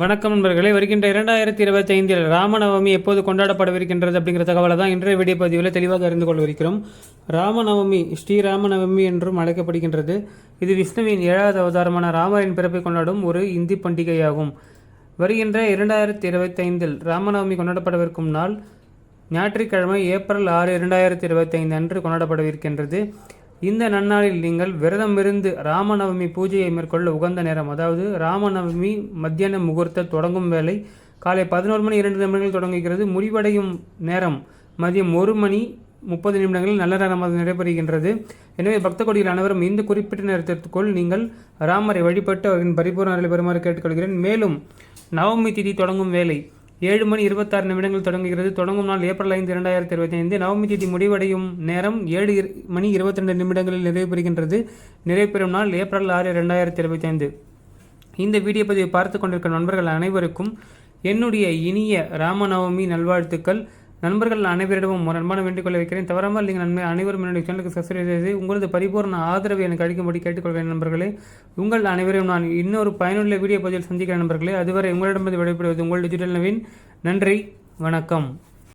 வணக்கம் நண்பர்களே. வருகின்ற இரண்டாயிரத்தி இருபத்தி ஐந்தில் ராமநவமி எப்போது கொண்டாடப்படவிருக்கின்றது அப்படிங்கிற தகவலை தான் இன்றைய வீடியோ பதிவில் தெளிவாக அறிந்து கொள்ளவிருக்கிறோம் ராமநவமி ஸ்ரீராமநவமி என்றும் அழைக்கப்படுகின்றது. இது விஷ்ணுவின் ஏழாவது அவதாரமான ராமரின் பிறப்பை கொண்டாடும் ஒரு இந்தி பண்டிகையாகும். வருகின்ற இரண்டாயிரத்தி இருபத்தி ஐந்தில் ராமநவமி கொண்டாடப்படவிருக்கும் நாள் ஞாயிற்றுக்கிழமை ஏப்ரல் ஆறு இரண்டாயிரத்தி இருபத்தி ஐந்து அன்று கொண்டாடப்படவிருக்கின்றது. இந்த நன்னாளில் நீங்கள் விரதமிருந்து ராமநவமி பூஜையை மேற்கொள்ள உகந்த நேரம். அதாவது ராமநவமி மத்தியான முகூர்த்த தொடங்கும் வேலை காலை பதினோரு மணி இரண்டு நிமிடங்கள் தொடங்குகிறது. முடிவடையும் நேரம் மதியம் ஒரு மணி முப்பது நிமிடங்களில் நல்ல நேரமாக நடைபெறுகின்றது. எனவே பக்த கொடிகள் அனைவரும் இந்த குறிப்பிட்ட நேரத்திற்குள் நீங்கள் ராமரை வழிபட்டு அவரின் பரிபூர்ண பெறுமாறு கேட்டுக்கொள்கிறேன். மேலும் நவமி திதி தொடங்கும் வேலை ஏழு மணி இருபத்தாறு நிமிடங்கள் தொடங்குகிறது. தொடங்கும் நாள் ஏப்ரல் ஐந்து இரண்டாயிரத்தி இருபத்தி ஐந்து நவமி தேதி முடிவடையும் நேரம் ஏழு இரு- மணி இருபத்தி ரெண்டு நிமிடங்களில் நிறைவு பெறுகின்றது. நிறைவு பெறும் நாள் ஏப்ரல் ஆறு இரண்டாயிரத்தி இருபத்தி ஐந்து இந்த வீடியோ பதிவை பார்த்து கொண்டிருக்கும் நண்பர்கள் அனைவருக்கும் என்னுடைய இனிய ராமநவமி நல்வாழ்த்துக்கள். நண்பர்கள் அனைவரிடமும் ஒரு அன்பான வேண்டிக் கொள்ள வைக்கிறேன். தவறாமல் நீங்கள் நன்மை அனைவரும் என்னுடைய சேனலுக்கு சப்ஸ்கிரைப் செய்து உங்களது பரிபூர்ண ஆதரவை எனக்கு அளிக்கும்படி கேட்டுக்கொள்கிறேன் நண்பர்களே. உங்கள் அனைவரையும் நான் இன்னொரு பயனுள்ள வீடியோ பதிவில் சந்திக்கிறேன் நண்பர்களே. அதுவரை உங்களிடமிருந்து விடைபெறுவது உங்கள் டிஜிட்டல் நவீன். நன்றி. வணக்கம்.